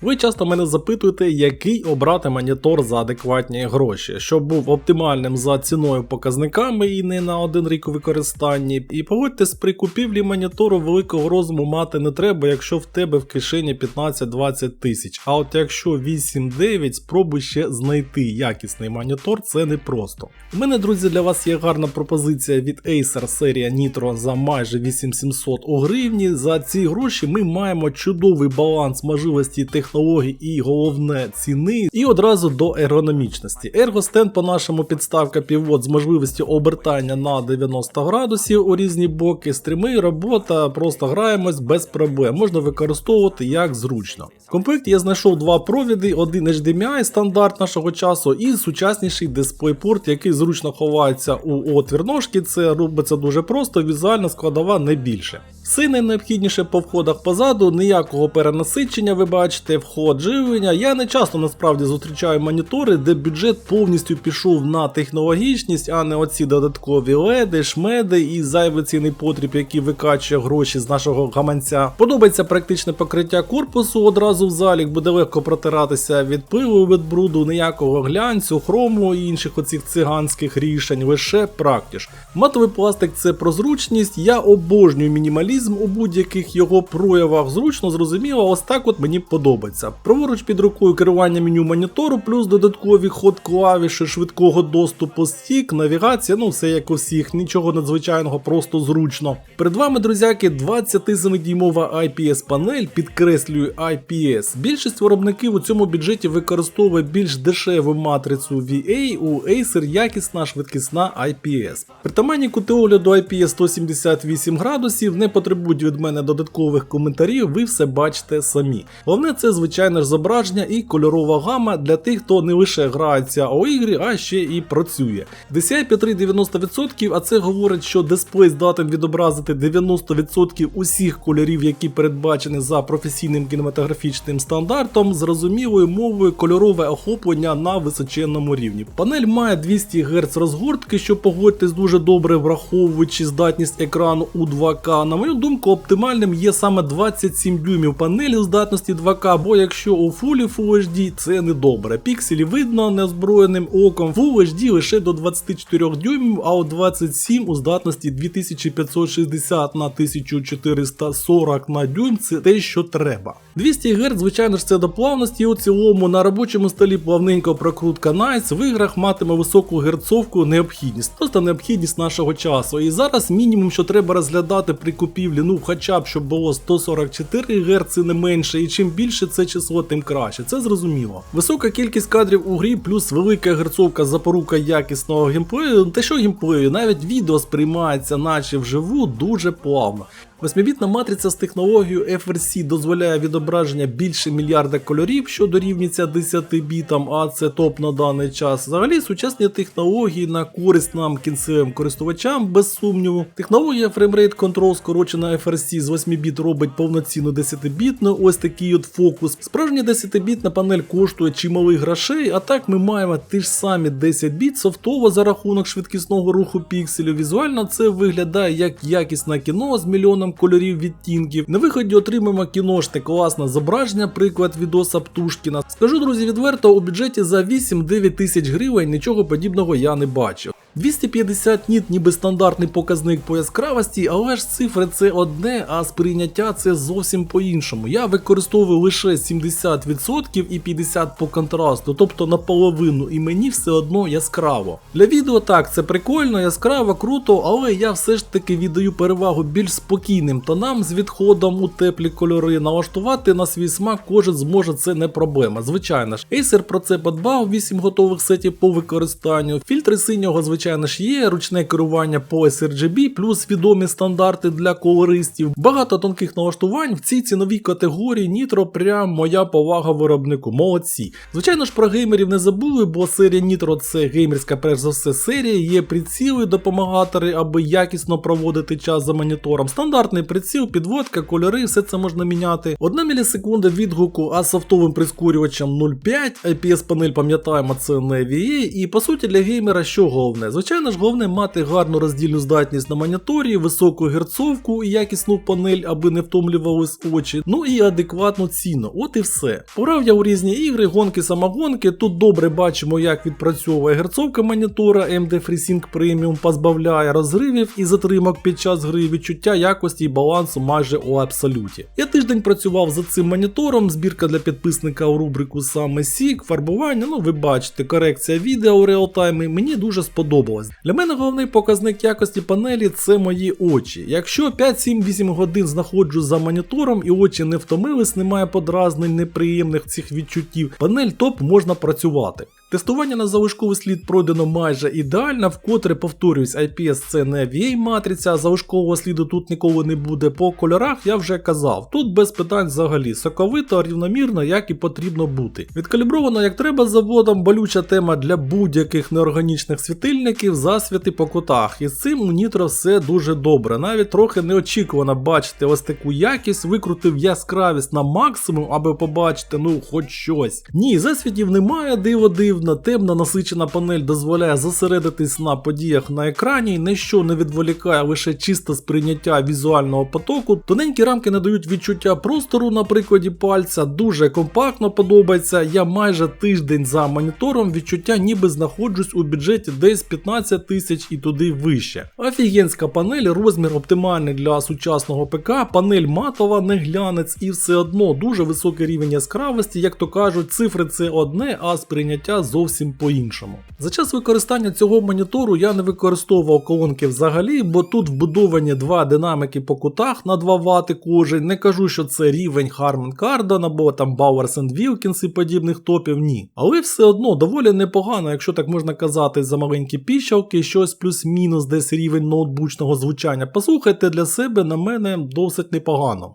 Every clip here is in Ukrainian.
Ви часто мене запитуєте, який обрати монітор за адекватні гроші, щоб був оптимальним за ціною показниками і не на один рік у використанні. І погодьтесь, при купівлі монітору великого розуму мати не треба, якщо в тебе в кишені 15-20 тисяч. А от якщо 8-9, спробуй ще знайти якісний монітор, це непросто. У мене, друзі, для вас є гарна пропозиція від Acer серія Nitro за майже 8700 у гривні. За ці гроші ми маємо чудовий баланс можливості технологій і головне ціни, і одразу до ергономічності. Ергостенд по нашому підставка півот з можливістю обертання на 90 градусів у різні боки, стріми, робота, просто граємось без проблем. Можна використовувати як зручно. В комплекті я знайшов два провіди: один HDMI стандарт нашого часу, і сучасніший дисплейпорт, який зручно ховається у отвір ножки. Це робиться дуже просто, візуальна складова не більше. Все найнеобхідніше по входах позаду, ніякого перенасичення, ви бачите, вход живлення. Я не часто насправді зустрічаю монітори, де бюджет повністю пішов на технологічність, а не оці додаткові леди, шмеди і зайвий цінний потріб, який викачує гроші з нашого гаманця. Подобається практичне покриття корпусу одразу в залік, буде легко протиратися від пилу, від бруду, ніякого глянцю, хрому і інших оцих циганських рішень, лише практиш. Матовий пластик це про зручність. Я обожнюю мінімалізм у будь-яких його проявах. Зручно, зрозуміло, ось так от мені подобається. Праворуч під рукою керування меню монітору, плюс додаткові ход клавіші швидкого доступу, стік, навігація, ну все як у всіх, нічого надзвичайного, просто зручно. Перед вами, друзяки, 27-дюймова IPS панель, підкреслюю IPS. Більшість виробників у цьому бюджеті використовує більш дешеву матрицю VA, у Acer якісна швидкісна IPS. Притаманні кути огляду IPS 178 градусів не потребують від мене додаткових коментарів, ви все бачите самі. Головне це звичайне ж зображення і кольорова гама для тих, хто не лише грається у ігри, а ще і працює. DCI P3 90%, а це говорить, що дисплей здатен відобразити 90% усіх кольорів, які передбачені за професійним кінематографічним стандартом, зрозумілою мовою кольорове охоплення на височенному рівні. Панель має 200 Гц розгортки, що погодьтесь дуже добре враховуючи здатність екрану у 2К. На мою думку, оптимальним є саме 27 дюймів панелі здатності 2К, бо якщо у фулі Full HD це не добре. Пікселі видно неозброєним оком, Full HD лише до 24 дюймів, а у 27 у здатності 2560 на 1440 на дюйм це те, що треба. 200 Гц, звичайно ж, це до плавності, у цілому на робочому столі плавненько прокрутка Nice в іграх матиме високу герцовку необхідність, просто необхідність нашого часу. І зараз мінімум, що треба розглядати при купівлі, ну хоча б щоб було 144 Гц не менше, і чим більше це число, тим краще. Це зрозуміло. Висока кількість кадрів у грі, плюс велика герцовка запорука якісного геймплею. Те, що геймплею, навіть відео сприймається, наче вживу, дуже плавно. Восьмибітна матриця з технологією FRC дозволяє відображення більше мільярда кольорів, що дорівнюється 10 бітам, а це топ на даний час. Взагалі сучасні технології на користь нам кінцевим користувачам, без сумніву. Технологія Framerate Control, скорочена FRC з 8 біт робить повноцінну 10-бітну, ось такий от фокус. Справжня 10-бітна панель коштує чималих грошей, а так ми маємо ті ж самі 10 біт софтово за рахунок швидкісного руху пікселів. Візуально це виглядає як якісне кіно з мільйоном кольорів відтінків. На виході отримаємо кіношне класне зображення, приклад відоса Птушкіна. Скажу, друзі, відверто, у бюджеті за 8-9 тисяч гривень нічого подібного я не бачив. 250 ніт ніби стандартний показник по яскравості, але ж цифри це одне, а сприйняття це зовсім по-іншому. Я використовую лише 70% і 50% по контрасту, тобто наполовину, і мені все одно яскраво. Для відео так, це прикольно, яскраво, круто, але я все ж таки віддаю перевагу більш спокійним тонам з відходом у теплі кольори. Налаштувати на свій смак кожен зможе, це не проблема. Звичайно ж, Acer про це подбав, 8 готових сетів по використанню. Фільтри синього, звичайно ж, є, ручне керування по sRGB, плюс відомі стандарти для колористів. Багато тонких налаштувань в цій ціновій категорії Nitro прям моя повага виробнику. Молодці. Звичайно ж, про геймерів не забули, бо серія Nitro це геймерська, перш за все, серія, є приціли, допомагатори, аби якісно проводити час за монітором. Стандартний приціл, підводка, кольори, все це можна міняти. Одна мілісекунда відгуку, а софтовим прискорювачем 0,5. IPS панель, пам'ятаємо, це не VA. І по суті для геймера що головне? Все. Звичайно ж, головне мати гарну роздільну здатність на моніторі, високу герцовку і якісну панель, аби не втомлювались очі. Ну і адекватну ціну. От і все. Пограв я у різні ігри, гонки самогонки. Тут добре бачимо, як відпрацьовує герцовка монітора AMD FreeSync Premium, позбавляє розривів і затримок під час гри відчуття якості і балансу майже у абсолюті. Я тиждень працював за цим монітором, збірка для підписника у рубрику саме Сік, фарбування, ну ви бачите, корекція відео у реалтаймі, мені дуже сподобалось. Для мене головний показник якості панелі це мої очі. Якщо 5-7-8 годин знаходжу за монітором і очі не втомились, немає подразнень неприємних цих відчуттів, панель топ можна працювати. Тестування на залишковий слід пройдено майже ідеально, вкотре повторюсь, IPS це не VA матриця, залишкового сліду тут ніколи не буде. По кольорах я вже казав. Тут без питань взагалі соковито, рівномірно, як і потрібно бути. Відкалібровано як треба заводом, болюча тема для будь-яких неорганічних світильників, засвіти по кутах. І з цим у Nitro все дуже добре. Навіть трохи неочікувано бачити ось таку якість, викрутив яскравість на максимум, аби побачити, ну, хоч щось. Ні, засвітів немає, диво див дивна, темна насичена панель дозволяє зосередитись на подіях на екрані, ніщо не відволікає лише чисте сприйняття візуального потоку. Тоненькі рамки надають відчуття простору на прикладі пальця, дуже компактно подобається. Я майже тиждень за монітором відчуття, ніби знаходжусь у бюджеті десь 15 тисяч і туди вище. Офігенська панель, розмір оптимальний для сучасного ПК, панель матова, не глянець і все одно дуже високий рівень яскравості, як то кажуть, цифри це одне, а сприйняття зовсім по-іншому. За час використання цього монітору я не використовував колонки взагалі, бо тут вбудовані два динамики по кутах на 2 Вт кожен. Не кажу, що це рівень Harman Kardon або там Bowers and Wilkins і подібних топів, ні. Але все одно доволі непогано, якщо так можна казати, за маленькі піщалки, щось плюс-мінус десь рівень ноутбучного звучання. Послухайте для себе, на мене досить непогано.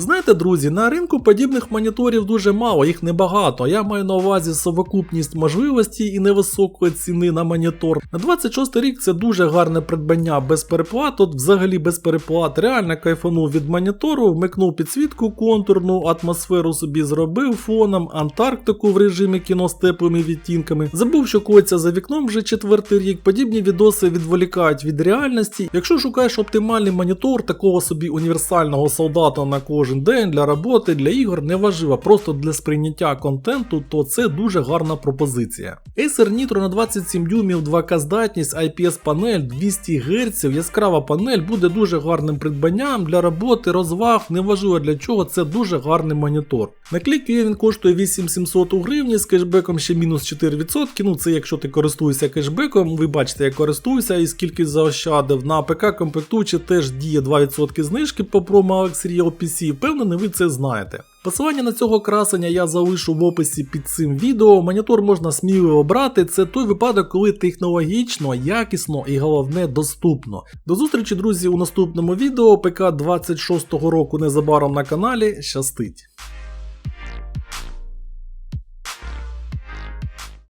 Знаєте, друзі, на ринку подібних моніторів дуже мало, їх небагато. Я маю на увазі совокупність можливостей і невисокої ціни на монітор. На 26 рік це дуже гарне придбання без переплат, от взагалі без переплат. Реально кайфанув від монітору, вмикнув підсвітку контурну, атмосферу собі зробив фоном, Антарктику в режимі кіно з теплими відтінками. Забув, що коїться за вікном вже четвертий рік. Подібні відоси відволікають від реальності. Якщо шукаєш оптимальний монітор, такого собі універсального солдата на кожен день для роботи, для ігор неважливо, просто для сприйняття контенту, то це дуже гарна пропозиція. Acer Nitro на 27 дюймів 2К здатність, IPS панель 200 Гц, яскрава панель буде дуже гарним придбанням для роботи, розваг, неважливо для чого, це дуже гарний монітор. На клік він коштує 8700 у гривні з кешбеком ще мінус 4%. Ну це якщо ти користуєшся кешбеком, ви бачите, я користуюся і скільки заощадив. На ПК комплектуючи теж діє 2% знижки по промо Alex Real PC. Впевнений, ви це знаєте. Посилання на цього красення я залишу в описі під цим відео. Монітор можна сміливо брати. Це той випадок, коли технологічно, якісно і головне доступно. До зустрічі, друзі, у наступному відео. ПК 26-го року незабаром на каналі. Щастить!